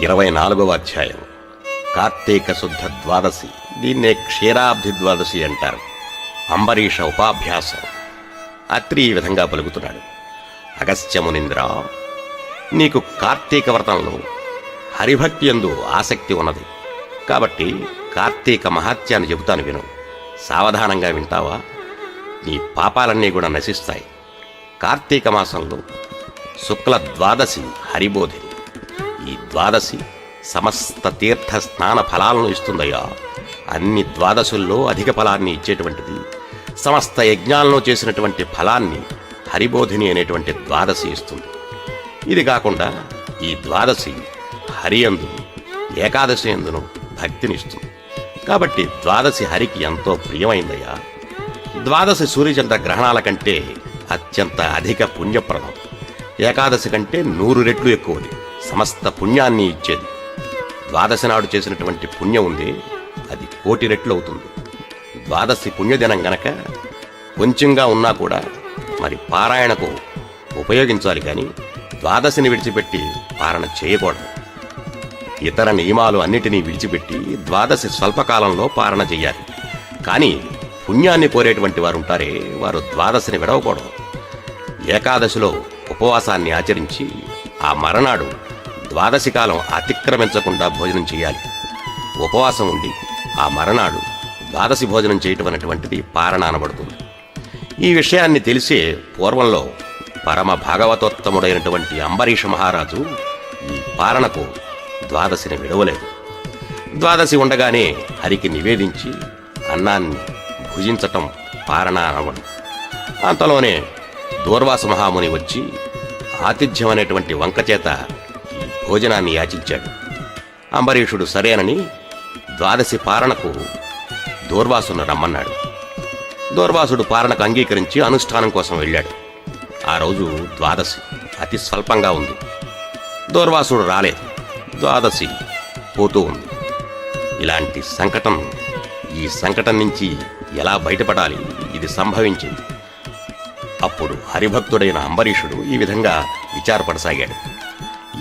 ఇరవై నాలుగవ అధ్యాయం. కార్తీక శుద్ధ ద్వాదశి. దీన్నే క్షీరాబ్ది ద్వాదశి అంటారు. అంబరీష ఉపాభ్యాసం. అత్రి ఈ విధంగా పలుకుతున్నాడు. అగస్త్యమునింద్ర నీకు కార్తీక వ్రతంలో హరిభక్తి ఎందు ఆసక్తి ఉన్నది. కాబట్టి కార్తీక మహాత్యాన్ని చెబుతాను విను. సావధానంగా వింటావా? నీ పాపాలన్నీ కూడా నశిస్తాయి. కార్తీక మాసంలో శుక్ల ద్వాదశి హరిబోధిని. ఈ ద్వాదశి సమస్త తీర్థ స్నాన ఫలాలను ఇస్తుందయ్యా. అన్ని ద్వాదశుల్లో అధిక ఫలాన్ని ఇచ్చేటువంటిది సమస్త యజ్ఞాలను చేసినటువంటి ఫలాన్ని హరిబోధిని అనేటువంటి ద్వాదశి ఇస్తుంది. ఇది కాకుండా ఈ ద్వాదశి హరి ఏకాదశి అందును భక్తినిస్తుంది కాబట్టి ద్వాదశి హరికి ఎంతో ప్రియమైందయ్యా. ద్వాదశి సూర్యచంద్ర గ్రహణాల కంటే అత్యంత అధిక పుణ్యప్రదం. ఏకాదశి కంటే నూరు రెట్లు ఎక్కువది. సమస్త పుణ్యాన్ని ఇచ్చేది. ద్వాదశి నాడు చేసినటువంటి పుణ్యం ఉంది అది కోటి రెట్లు అవుతుంది. ద్వాదశి పుణ్యదినం గనక కొంచెంగా ఉన్నా కూడా మరి పారాయణకు ఉపయోగించాలి కానీ ద్వాదశిని విడిచిపెట్టి పారణ చేయకూడదు. ఇతర నియమాలు అన్నిటినీ విడిచిపెట్టి ద్వాదశి స్వల్పకాలంలో పారణ చెయ్యాలి కానీ పుణ్యాన్ని కోరేటువంటి వారు ఉంటారే వారు ద్వాదశిని విడవకూడదు. ఏకాదశిలో ఉపవాసాన్ని ఆచరించి ఆ మరనాడు ద్వాదశి కాలం అతిక్రమించకుండా భోజనం చేయాలి. ఉపవాసం ఉండి ఆ మరణాడు ద్వాదశి భోజనం చేయటం అనేటువంటిది పారణ అనబడుతుంది ఈ విషయాన్ని తెలిసే పూర్వంలో పరమ భాగవతోత్తముడైనటువంటి అంబరీష మహారాజు ఈ పారణకు ద్వాదశిని విడవలేదు. ద్వాదశి ఉండగానే హరికి నివేదించి అన్నాన్ని భుజించటం పారణ అనవడం అంతలోనే దూర్వాస మహాముని వచ్చి ఆతిథ్యం అనేటువంటి వంక చేత భోజనాన్ని యాచించాడు. అంబరీషుడు సరేనని ద్వాదశి పారణకు దూర్వాసును రమ్మన్నాడు. దూర్వాసుడు పారణకు అంగీకరించి అనుష్ఠానం కోసం వెళ్ళాడు. ఆ రోజు ద్వాదశి అతి స్వల్పంగా ఉంది. దూర్వాసుడు రాలేదు. ద్వాదశి పోతూ ఉంది. ఇలాంటి సంకటం ఈ సంకటం నుంచి ఎలా బయటపడాలి? ఇది సంభవించింది. అప్పుడు హరిభక్తుడైన అంబరీషుడు ఈ విధంగా విచారపడసాగాడు.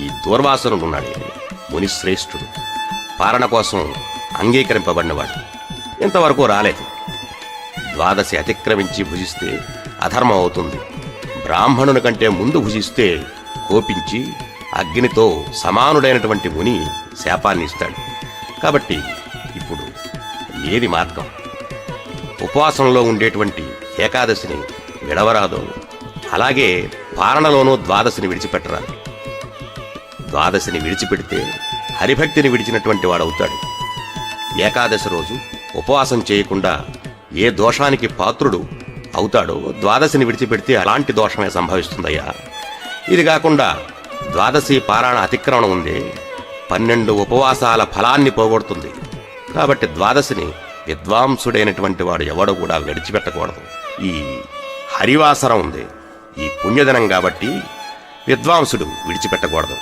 ఈ దూర్వాసనుడున్నాడే మునిశ్రేష్ఠుడు. పాలన కోసం అంగీకరింపబడినవాడు. ఇంతవరకు రాలేదు. ద్వాదశి అతిక్రమించి భుజిస్తే అధర్మం అవుతుంది. బ్రాహ్మణుని కంటే ముందు భుజిస్తే కోపించి అగ్నితో సమానుడైనటువంటి ముని శాపాన్ని ఇస్తాడు. కాబట్టి ఇప్పుడు ఏది మార్గం? ఉపవాసంలో ఉండేటువంటి ఏకాదశిని విడవరాదు. అలాగే పాలనలోనూ ద్వాదశిని విడిచిపెట్టరాదు. ద్వాదశిని విడిచిపెడితే హరిభక్తిని విడిచినటువంటి వాడవుతాడు. ఏకాదశి రోజు ఉపవాసం చేయకుండా ఏ దోషానికి పాత్రుడు అవుతాడో ద్వాదశిని విడిచిపెడితే అలాంటి దోషమే సంభవిస్తుందయ్యా. ఇది కాకుండా ద్వాదశి పారాయణ అతిక్రమణం ఉంది పన్నెండు ఉపవాసాల ఫలాన్ని పోగొడుతుంది. కాబట్టి ద్వాదశిని విద్వాంసుడైనటువంటి వాడు ఎవడు కూడా విడిచిపెట్టకూడదు. ఈ హరివాసరం ఉంది ఈ పుణ్యదినం కాబట్టి విద్వాంసుడు విడిచిపెట్టకూడదు.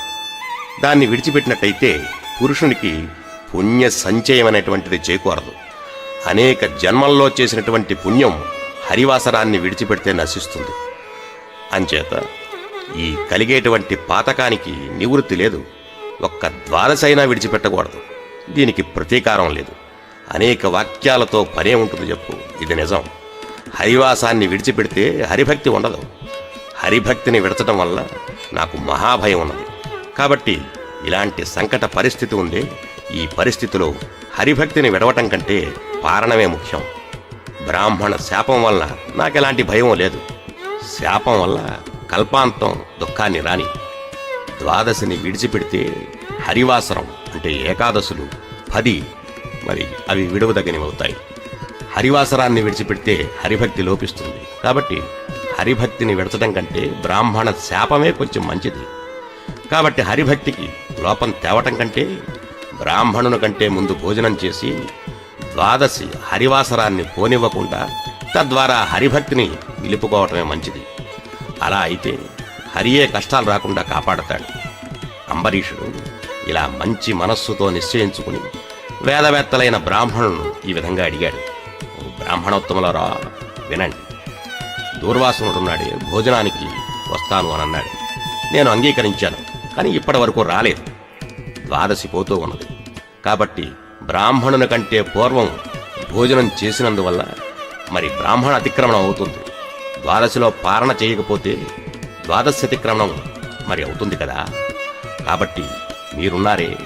దాన్ని విడిచిపెట్టినట్టయితే పురుషునికి పుణ్య సంచయం అనేటువంటిది చేకూరదు. అనేక జన్మల్లో చేసినటువంటి పుణ్యం హరివాసరాన్ని విడిచిపెడితే నశిస్తుంది. అంచేత ఈ కలిగేటువంటి పాతకానికి నివృత్తి లేదు. ఒక్క ద్వారసైనా విడిచిపెట్టకూడదు. దీనికి ప్రతీకారం లేదు. అనేక వాక్యాలతో పనే ఉంటుంది చెప్పు. ఇది నిజం. హరివాసాన్ని విడిచిపెడితే హరిభక్తి ఉండదు. హరిభక్తిని విడచడం వల్ల నాకు మహాభయం ఉన్నది. కాబట్టి ఇలాంటి సంకట పరిస్థితి ఉండే ఈ పరిస్థితిలో హరిభక్తిని విడవటం కంటే పారణమే ముఖ్యం. బ్రాహ్మణ శాపం వల్ల నాకు ఎలాంటి భయం లేదు. శాపం వల్ల కల్పాంతం దుఃఖాన్ని రాని. ద్వాదశిని విడిచిపెడితే హరివాసరం అంటే ఏకాదశులు పది మరి అవి విడువదగినవి అవుతాయి హరివాసరాన్ని విడిచిపెడితే హరిభక్తి లోపిస్తుంది. కాబట్టి హరిభక్తిని విడచడం కంటే బ్రాహ్మణ శాపమే కొంచెం మంచిది. కాబట్టి హరిభక్తికి లోపం తేవటం కంటే బ్రాహ్మణుని కంటే ముందు భోజనం చేసి ద్వాదశి హరివాసరాన్ని పోనివ్వకుండా తద్వారా హరిభక్తిని నిలుపుకోవటమే మంచిది. అలా అయితే హరియే కష్టాలు రాకుండా కాపాడతాడు. అంబరీషుడు ఇలా మంచి మనస్సుతో నిశ్చయించుకుని వేదవేత్తలైన బ్రాహ్మణులను ఈ విధంగా అడిగాడు. బ్రాహ్మణోత్తములరా వినండి. దూర్వాసనుడున్నాడే భోజనానికి వస్తాను అని అన్నాడు నేను అంగీకరించాను. కానీ ఇప్పటి వరకు రాలేదు. ద్వాదశి పోతూ ఉన్నది. కాబట్టి బ్రాహ్మణుని కంటే పూర్వం భోజనం చేసినందువల్ల మరి బ్రాహ్మణ అతిక్రమణం అవుతుంది. ద్వాదశిలో పారణ చేయకపోతే ద్వాదశి అతిక్రమణం మరి అవుతుంది కదా. కాబట్టి మీరున్నారే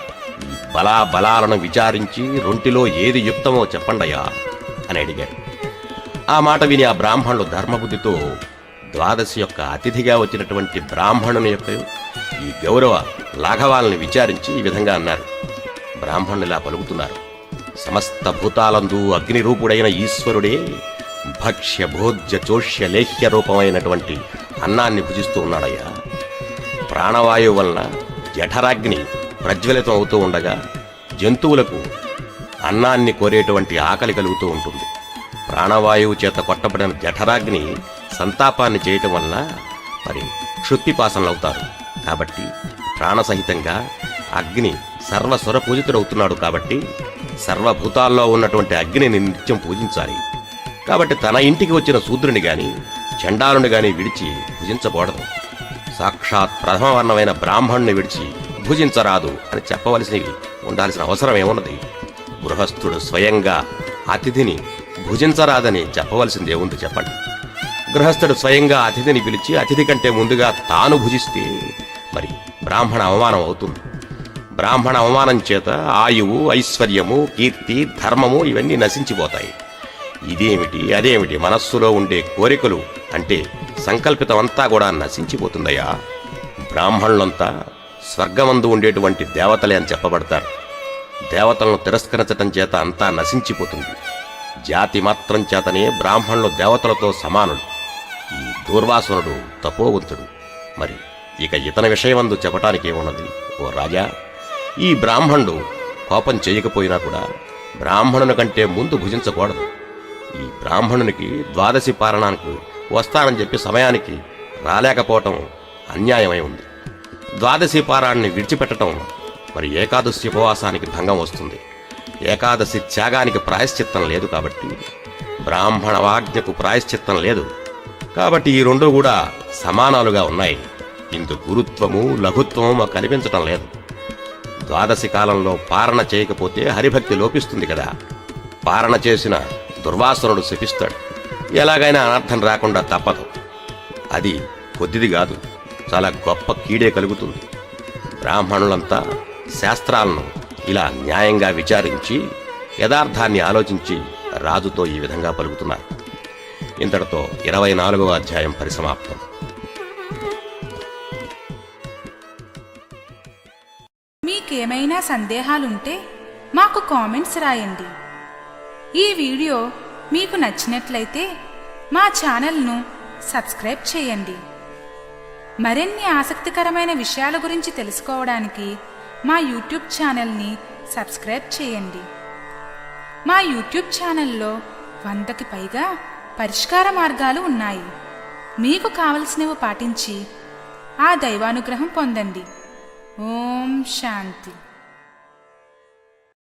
బలా బలాలను విచారించి రొంటిలో ఏది యుక్తమో చెప్పండయ్యా అని అడిగాడు. ఆ మాట విని ఆ బ్రాహ్మణులు ధర్మబుద్ధితో ద్వాదశి యొక్క అతిథిగా వచ్చినటువంటి బ్రాహ్మణుని యొక్క ఈ గౌరవ లాఘవాలను విచారించి ఈ విధంగా అన్నారు. బ్రాహ్మణులు ఇలా పలుకుతున్నారు. సమస్త భూతాలందు అగ్ని రూపుడైన ఈశ్వరుడే భక్ష్య భోజ్య చోష్య లేహ్య రూపమైనటువంటి అన్నాన్ని భుజిస్తూ ఉన్నాడయ్యా. ప్రాణవాయువు వలన జఠరాగ్ని ప్రజ్వలితం అవుతూ ఉండగా జంతువులకు అన్నాన్ని కోరేటువంటి ఆకలి కలుగుతూ ఉంటుంది. ప్రాణవాయువు చేత కొట్టబడిన జఠరాగ్ని సంతాపాన్ని చేయటం వల్ల మరి క్షుత్పిపాసనలవుతారు కాబట్టి ప్రాణసహితంగా అగ్ని సర్వస్వర పూజితుడవుతున్నాడు కాబట్టి సర్వభూతాల్లో ఉన్నటువంటి అగ్నిని నిత్యం పూజించాలి. కాబట్టి తన ఇంటికి వచ్చిన శూద్రుని గాని చండాలుని గాని విడిచి భుజించకూడదు. సాక్షాత్ ప్రథమ వర్ణమైన బ్రాహ్మణుని విడిచి భుజించరాదు అని చెప్పవలసి ఉండాల్సిన అవసరం ఏమున్నది? గృహస్థుడు స్వయంగా అతిథిని భుజించరాదని చెప్పవలసింది ఏముంది చెప్పండి. గృహస్థుడు స్వయంగా అతిథిని పిలిచి అతిథి కంటే ముందుగా తాను భుజిస్తే మరి బ్రాహ్మణ అవమానం అవుతుంది. బ్రాహ్మణ అవమానం చేత ఆయువు ఐశ్వర్యము కీర్తి ధర్మము ఇవన్నీ నశించిపోతాయి. ఇదేమిటి అదేమిటి మనస్సులో ఉండే కోరికలు అంటే సంకల్పితమంతా కూడా నశించిపోతుందయ్యా. బ్రాహ్మణులంతా స్వర్గమందు ఉండేటువంటి దేవతలే అని చెప్పబడతారు. దేవతలను తిరస్కరించటం చేత అంతా నశించిపోతుంది. జాతి మాత్రం చేతనే బ్రాహ్మణులు దేవతలతో సమానులు. దూర్వాసురుడు తపోవంతుడు. మరి ఇక ఇతని విషయమందు చెప్పటానికి ఉన్నది ఓ రాజా ఈ బ్రాహ్మణుడు కోపం చేయకపోయినా కూడా బ్రాహ్మణుని కంటే ముందు భుజించకూడదు. ఈ బ్రాహ్మణునికి ద్వాదశి పారణానికి వస్తానని చెప్పి సమయానికి రాలేకపోవటం అన్యాయమై ఉంది. ద్వాదశి పారాన్ని విడిచిపెట్టడం మరి ఏకాదశి ఉపవాసానికి భంగం వస్తుంది. ఏకాదశి త్యాగానికి ప్రాయశ్చిత్తం లేదు కాబట్టి బ్రాహ్మణ వాజ్ఞకు ప్రాయశ్చిత్తం లేదు. కాబట్టి ఈ రెండు కూడా సమానాలుగా ఉన్నాయి. ఇందు గురుత్వము లఘుత్వము మాకు కనిపించటం లేదు. ద్వాదశి కాలంలో పారణ చేయకపోతే హరిభక్తి లోపిస్తుంది కదా. పారణ చేసిన దుర్వాసనుడు శపిస్తాడు. ఎలాగైనా అనర్థం రాకుండా తప్పదు. అది కొద్దిది కాదు. చాలా గొప్ప కీడే కలుగుతుంది. బ్రాహ్మణులంతా శాస్త్రాలను ఇలా న్యాయంగా విచారించి యథార్థాన్ని ఆలోచించి రాజుతో ఈ విధంగా పలుకుతున్నారు. ఇంతటితో ఇరవై నాలుగవ అధ్యాయం పరిసమాప్తం. మీకేమైనా సందేహాలుంటే మాకు కామెంట్స్ రాయండి. ఈ వీడియో మీకు నచ్చినట్లయితే మా ఛానల్ను సబ్స్క్రైబ్ చేయండి. మరిన్ని ఆసక్తికరమైన విషయాల గురించి తెలుసుకోవడానికి మా యూట్యూబ్ ఛానల్ని సబ్స్క్రైబ్ చేయండి. మా యూట్యూబ్ ఛానల్లో వందకి పైగా పరిష్కార మార్గాలు ఉన్నాయి. మీకు కావలసినవి పాటించి ఆ దైవానుగ్రహం పొందండి. ఓం శాంతి.